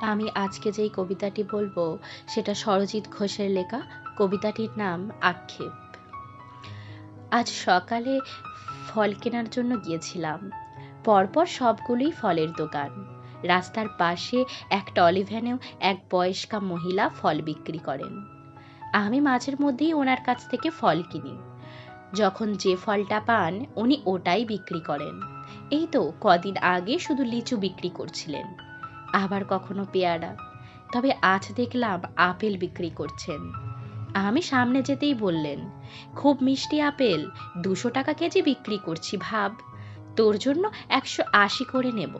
আমি আজকে যেই কবিতাটি বলব, সেটা সরজিৎ ঘোষের লেখা। কবিতাটির নাম আক্ষেপ। আজ সকালে ফল কেনার জন্য গিয়েছিলাম। পরপর সবগুলোই ফলের দোকান। রাস্তার পাশে এক টলিভ্যানেও এক বয়স্কা মহিলা ফল বিক্রি করেন। আমি মাঝের মধ্যেই ওনার কাছ থেকে ফল কিনি। যখন যে ফলটা পান, উনি ওটাই বিক্রি করেন। এই তো কদিন আগে শুধু লিচু বিক্রি করছিলেন। আবার কখনো পেয়ারা। তবে আজ দেখলাম আপেল বিক্রি করছেন। আমি সামনে যেতেই বললেন, খুব মিষ্টি আপেল, দুশো টাকা কেজি বিক্রি করছি ভাব, তোর জন্য একশো আশি করে নেব।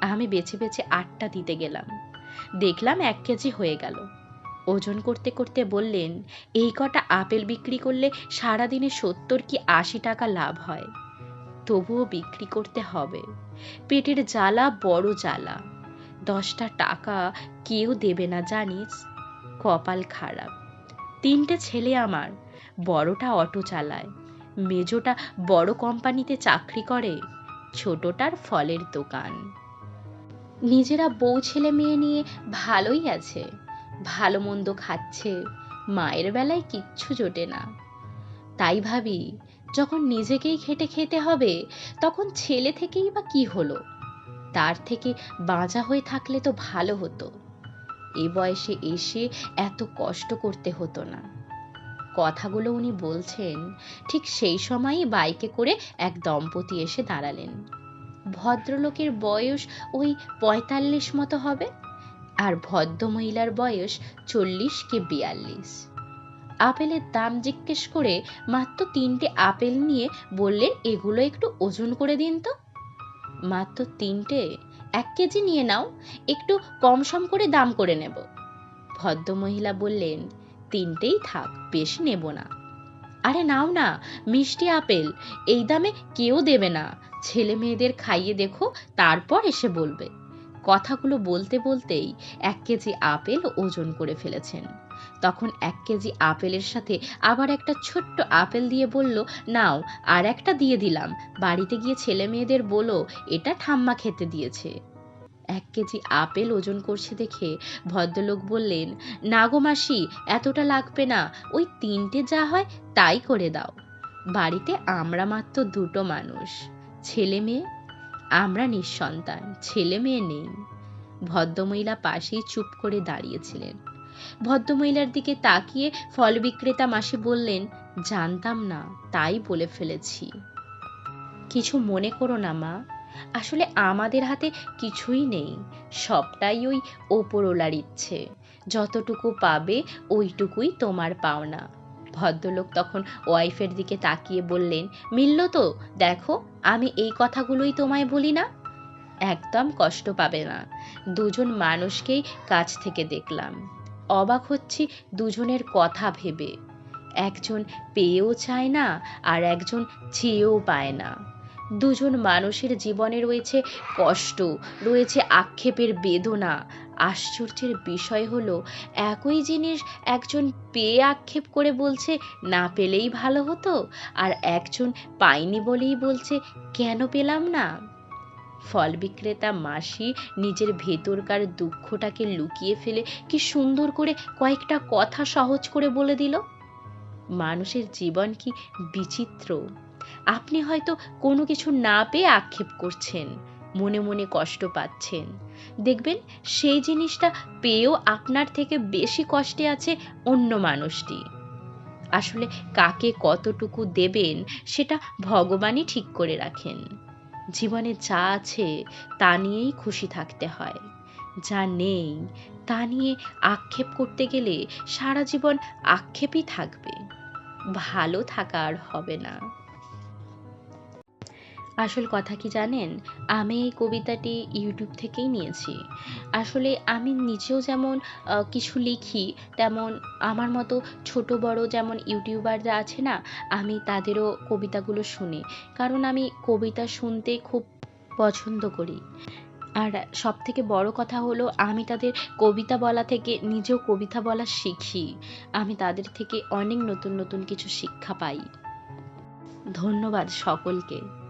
আমি বেছে বেছে আটটা দিতে গেলাম। দেখলাম এক কেজি হয়ে গেল। ওজন করতে করতে বললেন, এই কটা আপেল বিক্রি করলে সারাদিনে সত্তর কি আশি টাকা লাভ হয়? তবুও বিক্রি করতে হবে। পেটের জ্বালা বড় জ্বালা। দশটা টাকা কেউ দেবে না, জানিস? কপাল খারাপ। তিনটে ছেলে আমার, বড়টা অটো চালায়। মেজোটা বড় কোম্পানিতে চাকরি করে, ছোটটার ফলের দোকান। নিজেরা বউ ছেলে মেয়ে নিয়ে ভালোই আছে, ভালো মন্দ খাচ্ছে, মায়ের বেলায় কিচ্ছু জোটে না। তাই ভাবি, যখন নিজেকেই খেটে খেতে হবে, তখন ছেলে থেকেই বা কি হলো? তার থেকে বাঁচা হয়ে থাকলে তো ভালো হতো। এ বয়সে এসে এত কষ্ট করতে হতো না। কথাগুলো উনি বলছেন, ঠিক সেই সময়ই বাইকে করে এক দম্পতি এসে দাঁড়ালেন। ভদ্রলোকের বয়স ওই পঁয়তাল্লিশ মতো হবে, আর ভদ্রমহিলার বয়স চল্লিশ কি বিয়াল্লিশ। আপেলের দাম জিজ্ঞেস করে মাত্র তিনটে আপেল নিয়ে বললেন, এগুলো একটু ওজন করে দিন তো। মাত্র তিনটে? এক কেজি নিয়ে নাও, একটু কম সম করে দাম করে নেব। ভদ্রমহিলা বললেন, তিনটেই থাক, বেশি নেব না। আরে নাও না, মিষ্টি আপেল, এই দামে কেউ দেবে না। ছেলে মেয়েদের খাইয়ে দেখো, তারপর এসে বলবে। কথাগুলো বলতে বলতেই এক কেজি আপেল ওজন করে ফেলেছেন। তখন এক কেজি আপেলের সাথে আবার একটা ছোট্ট আপেল দিয়ে বলল, নাও, আর একটা দিয়ে দিলাম। বাড়িতে গিয়ে ছেলে মেয়েদের বলো, এটা ঠাম্মা খেতে দিয়েছে। এক কেজি আপেল ওজন করছে দেখে ভদ্রলোক বললেন, না মাসি, এতটা লাগবে না, ওই তিনটে যা হয় তাই করে দাও। বাড়িতে আমরা মাত্র দুটো মানুষ, ছেলে মেয়ে, আমরা নিঃসন্তান, ছেলে মেয়ে নেই। ভদ্রমহিলা পাশেই চুপ করে দাঁড়িয়েছিলেন ভদ্রমহিলার দিকে তাকিয়ে ফল বিক্রেতা মাসি বললেন, জানতাম না, তাই বলে ফেলেছি। কিছু মনে করো না মা, আসলে আমাদের হাতে কিছুই নেই, সবটাই ওই ওপরওলার ইচ্ছে। যতটুকু পাবে ওইটুকুই তোমার পাওনা। ভদ্রলোক তখন ওয়াইফের দিকে তাকিয়ে বললেন, মিলল তো, দেখো, আমি এই কথাগুলোই তোমায় বলি না? একদম কষ্ট পাবে না দুজন মানুষকেই কাছ থেকে দেখলাম। অবাক হচ্ছি দুজনের কথা ভেবে। একজন পেয়েও চায় না, আর একজন চেয়েও পায় না। দুজন মানুষের জীবনে রয়েছে কষ্ট, রয়েছে আক্ষেপের বেদনা। আশ্চর্যের বিষয় হলো, একই জিনিস একজন পেয়ে আক্ষেপ করে বলছে, না পেলেই ভালো হতো আর একজন পাইনি বলেই বলছে, কেন পেলাম না? ফল বিক্রেতা মাসি নিজের ভেতরকার দুঃখটাকে লুকিয়ে ফেলে কি সুন্দর করে কয়েকটা কথা সহজ করে বলে দিল। মানুষের জীবন কি বিচিত্র। আপনি হয়তো কোনো কিছু না পেয়ে আক্ষেপ করছেন, মনে মনে কষ্ট পাচ্ছেন। দেখবেন সেই জিনিসটা পেয়েও আপনার থেকে বেশি কষ্টে আছে অন্য মানুষটি। আসলে কাকে কতটুকু দেবেন সেটা ভগবানই ঠিক করে রাখেন। জীবনে যা আছে তা নিয়েই খুশি থাকতে হয়। যা নেই তা নিয়ে আক্ষেপ করতে গেলে সারা জীবন আক্ষেপই থাকবে। ভালো থাকা আর হবে না। আসল কথা কি জানেন? আমি এই কবিতাটি ইউটিউব থেকেই নিয়েছি। আসলে আমি নিজেও যেমন কিছু লিখি, তেমন আমার মতো ছোট বড় যেমন ইউটিউবাররা আছে না, আমি তাদেরও কবিতাগুলো শুনি। কারণ আমি কবিতা শুনতে খুব পছন্দ করি। আর সব থেকে বড় কথা হলো, আমি তাদের কবিতা বলা থেকে নিজেও কবিতা বলা শিখি। আমি তাদের থেকে অনেক নতুন নতুন কিছু শিক্ষা পাই। ধন্যবাদ সকলকে।